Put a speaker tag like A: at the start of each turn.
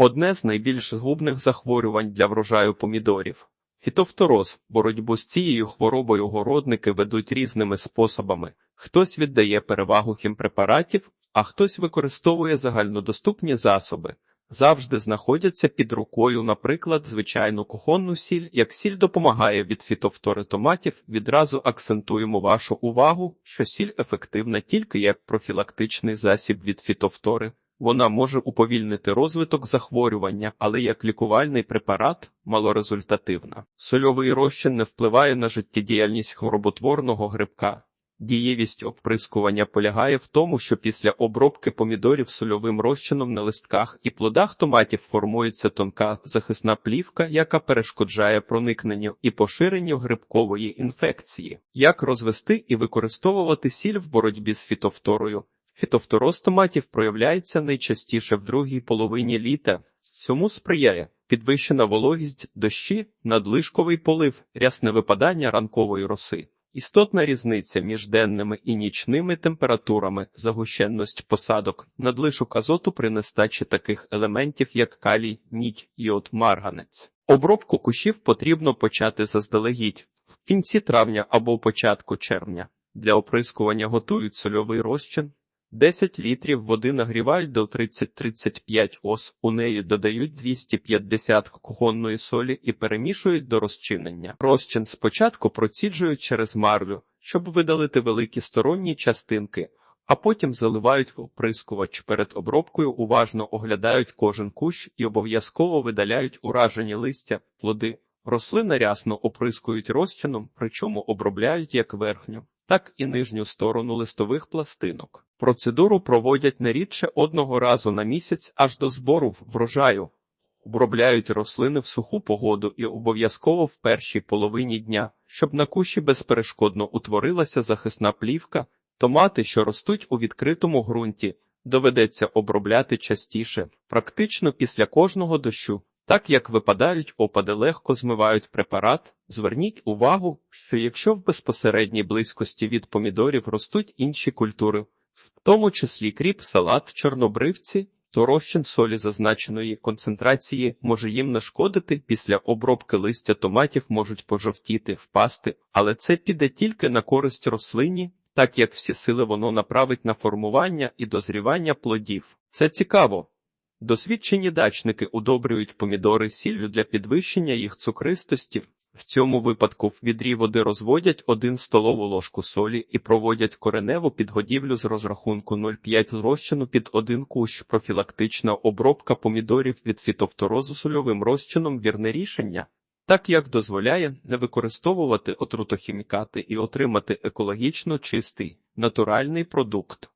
A: Одне з найбільш згубних захворювань для врожаю помідорів. Фітофтороз. Боротьбу з цією хворобою городники ведуть різними способами. Хтось віддає перевагу хімпрепаратів, а хтось використовує загальнодоступні засоби. Завжди знаходяться під рукою, наприклад, звичайну кухонну сіль. Як сіль допомагає від фітофтори томатів, відразу акцентуємо вашу увагу, що сіль ефективна тільки як профілактичний засіб від фітофтори. Вона може уповільнити розвиток захворювання, але як лікувальний препарат малорезультативна. Сольовий розчин не впливає на життєдіяльність хвороботворного грибка. Дієвість оприскування полягає в тому, що після обробки помідорів сольовим розчином на листках і плодах томатів формується тонка захисна плівка, яка перешкоджає проникненню і поширенню грибкової інфекції. Як розвести і використовувати сіль в боротьбі з фітофторою? Фітофтороз томатів проявляється найчастіше в другій половині літа. Цьому сприяє підвищена вологість, дощі, надлишковий полив, рясне випадання ранкової роси. Істотна різниця між денними і нічними температурами, загущенність посадок, надлишок азоту при нестачі таких елементів, як калій, мідь, йод, марганець. Обробку кущів потрібно почати заздалегідь в кінці травня або початку червня. Для оприскування готують сольовий розчин. 10 літрів води нагрівають до 30-35 ос, у неї додають 250 кухонної солі і перемішують до розчинення. Розчин спочатку проціджують через марлю, щоб видалити великі сторонні частинки, а потім заливають в оприскувач. Перед обробкою уважно оглядають кожен кущ і обов'язково видаляють уражені листя, плоди. Рослина рясно оприскують розчином, причому обробляють як верхню, так і нижню сторону листових пластинок. Процедуру проводять не рідше одного разу на місяць аж до збору врожаю. Обробляють рослини в суху погоду і обов'язково в першій половині дня, щоб на кущі безперешкодно утворилася захисна плівка, томати, що ростуть у відкритому ґрунті, доведеться обробляти частіше, практично після кожного дощу. Так як випадають опади легко змивають препарат, зверніть увагу, що якщо в безпосередній близькості від помідорів ростуть інші культури, в тому числі кріп, салат, чорнобривці, то розчин солі зазначеної концентрації може їм нашкодити, після обробки листя томатів можуть пожовтіти, впасти, але це піде тільки на користь рослині, так як всі сили воно направить на формування і дозрівання плодів. Це цікаво. Досвідчені дачники удобрюють помідори сіллю для підвищення їх цукристості. В цьому випадку в відрі води розводять 1 столову ложку солі і проводять кореневу підгодівлю з розрахунку 0,5 розчину під один кущ. Профілактична обробка помідорів від фітофторозу сольовим розчином вірне рішення, так як дозволяє не використовувати отрутохімікати і отримати екологічно чистий натуральний продукт.